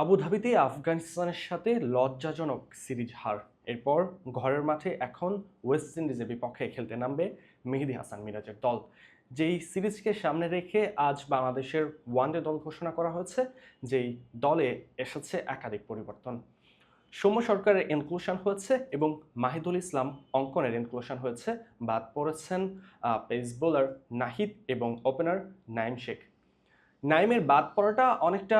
আবুধাবিতে আফগানিস্তানের সাথে লজ্জাজনক সিরিজ হার। এরপর ঘরের মাঠে এখন ওয়েস্ট ইন্ডিজের বিপক্ষে খেলতে নামবে মেহেদি হাসান মিরাজের দল। যেই সিরিজকে সামনে রেখে আজ বাংলাদেশের ওয়ানডে দল ঘোষণা করা হয়েছে, যেই দলে এসেছে একাধিক পরিবর্তন। সৌম্য সরকারের ইনক্লুশন হয়েছে এবং মাহিদুল ইসলাম অঙ্কনের ইনক্লুশন হয়েছে। বাদ পড়েছেন পেস বোলার নাহিদ এবং ওপেনার নাইম শেখ। নাইমের বাদ পড়াটা অনেকটা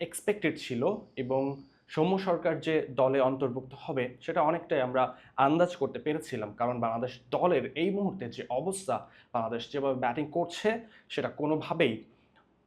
এক্সপেক্টেড ছিল এবং সৌম্য সরকার যে দলে অন্তর্ভুক্ত হবে, সেটা অনেকটাই আমরা আন্দাজ করতে পেরেছিলাম। কারণ বাংলাদেশ দলের এই মুহূর্তে যে অবস্থা, বাংলাদেশ যেভাবে ব্যাটিং করছে, সেটা কোনোভাবেই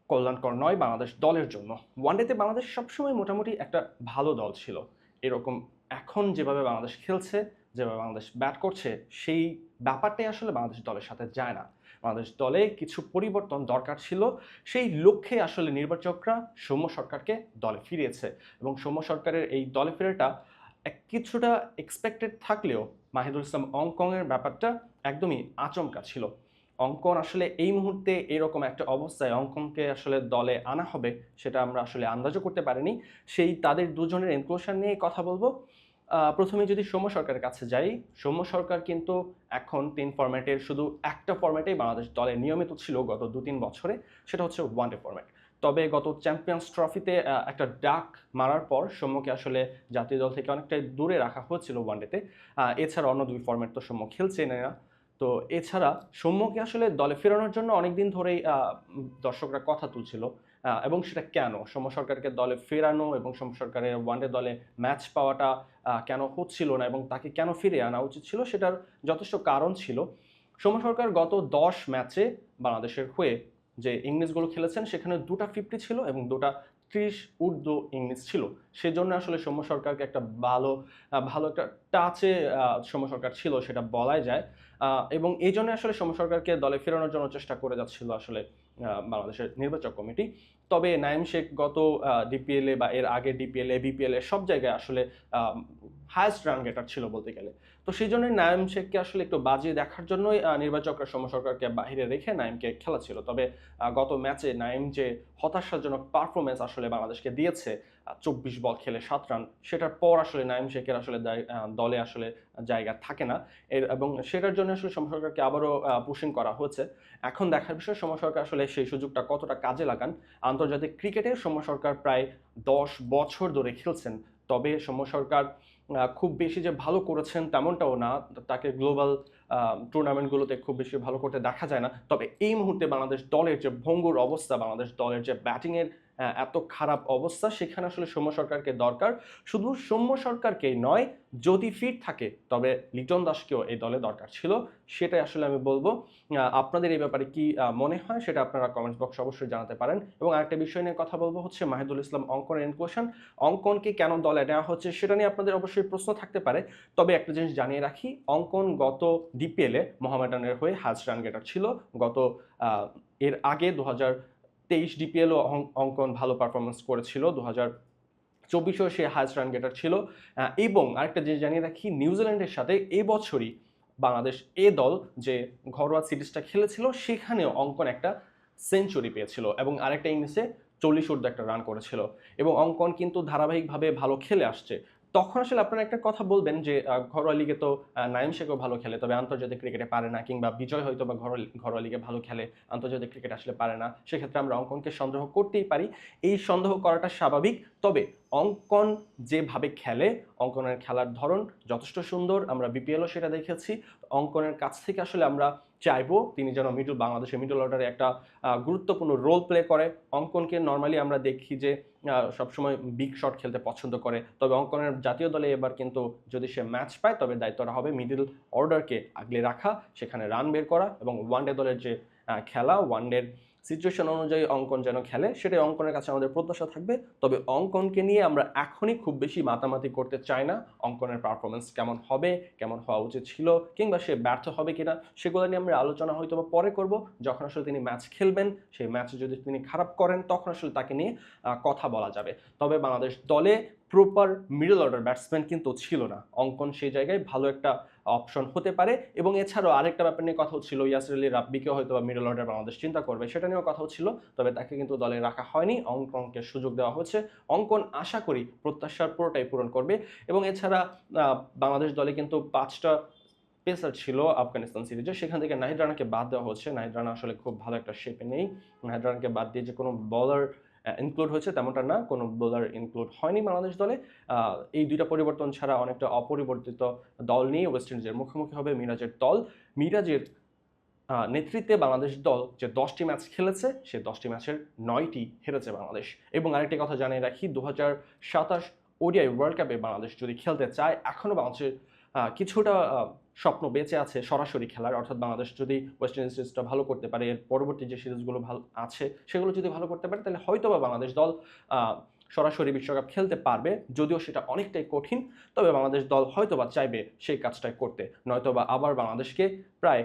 কল্যাণকর নয় বাংলাদেশ দলের জন্য। ওয়ানডেতে বাংলাদেশ সবসময় মোটামুটি একটা ভালো দল ছিল। এরকম এখন যেভাবে বাংলাদেশ খেলছে, যেভাবে বাংলাদেশ ব্যাট করছে, সেই ব্যাপারটাই আসলে বাংলাদেশ দলের সাথে যায় না। বাংলাদেশ দলে কিছু পরিবর্তন দরকার ছিল। সেই লক্ষ্যে আসলে নির্বাচকরা সৌম্য সরকারকে দলে ফিরিয়েছে এবং সৌম্য সরকারের এই দলে ফেরাটা এক- কিছুটা এক্সপেক্টেড থাকলেও মাহিদুল ইসলাম অঙ্কনের ব্যাপারটা একদমই আচমকা ছিল। অঙ্কন আসলে এই মুহূর্তে এরকম একটা অবস্থায় অঙ্কনকে আসলে দলে আনা হবে, সেটা আমরা আসলে আন্দাজও করতে পারিনি। সেই তাদের দুজনের ইনক্লুশন নিয়ে কথা বলব। প্রথমে যদি সৌম্য সরকারের কাছে যাই, সৌম্য সরকার কিন্তু এখন তিন ফরম্যাটের শুধু একটা ফরম্যাটেই বাংলাদেশ দলে নিয়মিত ছিল গত দু তিন বছরে, সেটা হচ্ছে ওয়ানডে ফরম্যাট তবে গত চ্যাম্পিয়ন্স ট্রফিতে একটা ডাক মারার পর সৌম্যকে আসলে জাতীয় দল থেকে অনেকটাই দূরে রাখা হয়েছিল ওয়ানডেতে এছাড়া অন্য দুই ফরম্যাট তো সৌম্য খেলছে না। তো এছাড়া সৌম্যকে আসলে দলে ফেরানোর জন্য অনেকদিন ধরেই দর্শকরা কথা তুলছিল। এবং সেটা কেন? সৌম্য সরকারকে দলে ফেরানো এবং সৌম্য সরকারের ওয়ানডে দলে ম্যাচ পাওয়াটা কেন হচ্ছিল না এবং তাকে কেন ফিরে আনা উচিত ছিল সেটার যথেষ্ট কারণ ছিল। সৌম্য সরকার গত দশ ম্যাচে বাংলাদেশের হয়ে যে ইংলিশগুলো খেলেছেন, সেখানে দুটা ফিফটি ছিল এবং দুটা ত্রিশ উর্দু ইংলিশ ছিল। সেজন্য আসলে সৌম্য সরকারকে একটা ভালো ভালো একটা টাচে সৌম্য সরকার ছিল সেটা বলাই যায়। এবং এই জন্য আসলে সৌম্য সরকারকে দলে ফেরানোর জন্য চেষ্টা করে যাচ্ছিল আসলে বাংলাদেশের নির্বাচক কমিটি। তবে নাইম শেখ গত ডিপিএলএ বা এর আগে ডিপিএলএ বিপিএলএ সব জায়গায় আসলে হায়েস্ট রান গেটার ছিল বলতে গেলে। তো সেই জন্যই নাইম শেখকে আসলে একটু বাজিয়ে দেখার জন্যই নির্বাচকরা, সৌম্য সরকারকে বাইরে রেখে নাইমকে খেলা ছিল। তবে গত ম্যাচে নাইম যে হতাশাজনক পারফরমেন্স আসলে বাংলাদেশকে দিয়েছে চব্বিশ বল খেলে সাত রান, সেটার পর আসলে নাইম শেখের আসলে দলে আসলে জায়গা থাকে না। এর, এবং সেটার জন্য আসলে সৌম্য সরকারকে আবারও পুশিং করা হচ্ছে এখন দেখার বিষয়, সৌম্য সরকার আসলে সেই সুযোগটা কতটা কাজে লাগান। আন্তর্জাতিক ক্রিকেটে সৌম্য সরকার প্রায় দশ বছর ধরে খেলছেন। তবে সৌম্য সরকার খুব বেশি যে ভালো করেছেন তেমনটাও না। তাকে গ্লোবাল টুর্নামেন্টগুলোতে খুব বেশি ভালো করতে দেখা যায় না। তবে এই মুহূর্তে বাংলাদেশ দলের যে ভঙ্গুর অবস্থা, বাংলাদেশ দলের যে ব্যাটিংয়ের এত খারাপ অবস্থা, সেখানে আসলে সৌম্য সরকারকে দরকার। শুধু সৌম্য সরকারকেই নয়, যদি ফিট থাকে, তবে লিটন দাসকেও এই দলে দরকার ছিল, সেটাই আসলে আমি বলব। আপনাদের এই ব্যাপারে কি মনে হয়, সেটা আপনারা কমেন্টস বক্সে অবশ্যই জানাতে পারেন। এবং আরেকটা বিষয় নিয়ে কথা বলব হচ্ছে মাহিদুল ইসলাম অঙ্কনের ইনক্লুশন অঙ্কনকে কেন দলে নেওয়া হচ্ছে, সেটা নিয়ে আপনাদের অবশ্যই প্রশ্ন থাকতে পারে। তবে একটা জিনিস জানিয়ে রাখি, অঙ্কন গত ডিপিএলে মোহামেডানের হয়ে হাজ রান গেটার ছিল। গত এর আগে দু হাজার তেইশ ডিপিএলও অঙ্কন ভালো পারফরমেন্স করেছিল দু হাজার চব্বিশেও সে হাইস্ট রান গেটার ছিল। এবং আরেকটা জিনিস জানিয়ে রাখি নিউজিল্যান্ডের সাথে এবছরই বাংলাদেশ এ দল যে ঘরোয়া সিরিজটা খেলেছিল, সেখানেও অঙ্কন একটা সেঞ্চুরি পেয়েছিল এবং আরেকটা ইনিংসে চল্লিশ উর্ধ একটা রান করেছিল। এবং অঙ্কন কিন্তু ধারাবাহিকভাবে ভালো খেলে আসছে। তখন আসলে আপনারা একটা কথা বলবেন যে ঘরোয়া লিগে তো নাইম শেখও ভালো খেলে, তবে আন্তর্জাতিক ক্রিকেটে পারে না কিংবা বিজয় হয়তো বা ঘরোয়া ঘরোয়া লিগে ভালো খেলে, আন্তর্জাতিক ক্রিকেট আসলে পারে না। সেক্ষেত্রে আমরা অঙ্কনকে সন্দেহ করতেই পারি। এই সন্দেহ করাটা স্বাভাবিক। তবে অঙ্কন যেভাবে খেলে, অঙ্কনের খেলার ধরন যথেষ্ট সুন্দর, আমরা বিপিএলও সেটা দেখেছি। অঙ্কনের কাছ থেকে আসলে আমরা চাইব তিনি যেন মিডল বাংলাদেশের মিডল অর্ডারে একটা গুরুত্বপূর্ণ রোল প্লে করে। অঙ্কনকে নর্মালি আমরা দেখি যে সবসময় বিগ শট খেলতে পছন্দ করে। তবে অঙ্কনের জাতীয় দলে এবার কিন্তু যদি সে ম্যাচ পায়, তবে দায়িত্বটা হবে মিডল অর্ডারকে আগলে রাখা, সেখানে রান বের করা এবং ওয়ানডে দলের যে খেলা ওয়ানডের সিচুয়েশন অনুযায়ী অঙ্কন যেন খেলে, সেটাই অঙ্কনের কাছে আমাদের প্রত্যাশা থাকবে। তবে অঙ্কনকে নিয়ে আমরা এখনই খুব বেশি মাতামাতি করতে চাই না, অঙ্কনের পারফরমেন্স কেমন হবে, কেমন হওয়া উচিত ছিল, কিংবা সে ব্যর্থ হবে কিনা, সেগুলো নিয়ে আমরা আলোচনা হয়তো বা পরে করব। যখন আসলে তিনি ম্যাচ খেলবেন, সেই ম্যাচে যদি তিনি খারাপ করেন, তখন আসলে তাকে নিয়ে কথা বলা যাবে। তবে বাংলাদেশ দলে প্রপার মিডল অর্ডার ব্যাটসম্যান কিন্তু ছিল না। অঙ্কন সেই জায়গায় ভালো একটা অপশন হতে পারে এবং এছাড়াও আরেকটা ব্যাপার নিয়ে কথা হচ্ছিল, ইয়াসির আলী রাব্বিকে হয়তো বা মিডল অর্ডার বাংলাদেশ চিন্তা করবে, সেটা নিয়েও কথা হচ্ছিল, তবে তাকে কিন্তু দলে রাখা হয়নি, অঙ্কনকে সুযোগ দেওয়া হচ্ছে। অঙ্কন আশা করি প্রত্যাশার পুরোটাই পূরণ করবে এবং এছাড়া বাংলাদেশ দলে কিন্তু পাঁচটা পেসার ছিল আফগানিস্তান সিরিজে, সেখান থেকে নাহিদ রানাকে বাদ দেওয়া হচ্ছে। নাহিদ রানা আসলে খুব ভালো একটা শেপে নেই। নাহিদ রানাকে বাদ দিয়ে যে কোনো বলার ইনক্লুড হয়েছে, তেমনটা না, কোনো বোলার ইনক্লুড হয়নি বাংলাদেশ দলে। এই দুইটা পরিবর্তন ছাড়া অনেকটা অপরিবর্তিত দল নিয়ে ওয়েস্ট ইন্ডিজের মুখোমুখি হবে মিরাজের দল। মিরাজের নেতৃত্বে বাংলাদেশ দল যে দশটি ম্যাচ খেলেছে, সে দশটি ম্যাচের নয়টি হেরেছে বাংলাদেশ। এবং আরেকটি কথা জানিয়ে রাখি দু হাজার সাতাশ ওডিআই ওয়ার্ল্ড কাপে বাংলাদেশ যদি খেলতে চায় এখনও বাংলাদেশের কিছুটা স্বপ্ন বেঁচে আছে সরাসরি খেলার। অর্থাৎ বাংলাদেশ যদি ওয়েস্ট ইন্ডিজ সিরিজটা ভালো করতে পারে, এর পরবর্তী যে সিরিজগুলো ভালো আছে, সেগুলো যদি ভালো করতে পারে, তাহলে হয়তো বা বাংলাদেশ দল সরাসরি বিশ্বকাপ খেলতে পারবে, যদিও সেটা অনেকটাই কঠিন, তবে বাংলাদেশ দল হয়তো বা চাইবে সেই কাজটাই করতে। নয়তো বা আবার বাংলাদেশকে প্রায়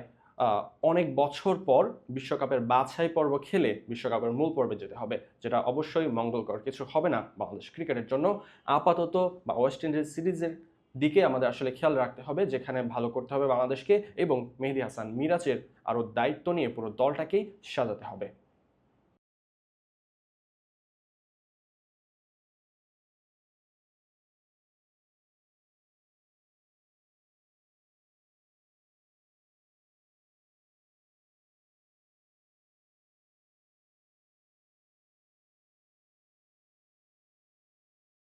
অনেক বছর পর বিশ্বকাপের বাছাই পর্ব খেলে বিশ্বকাপের মূল পর্বে যেতে হবে, যেটা অবশ্যই মঙ্গলকর। কিছু হবে না বাংলাদেশ ক্রিকেটের জন্য। আপাতত বা ওয়েস্ট ইন্ডিজ সিরিজের দিকে আমাদের আসলে খেয়াল রাখতে হবে, যেখানে ভালো করতে হবে বাংলাদেশকে এবং মেহেদি হাসান মিরাজের আরও দায়িত্ব নিয়ে পুরো দলটাকেই সাজাতে হবে।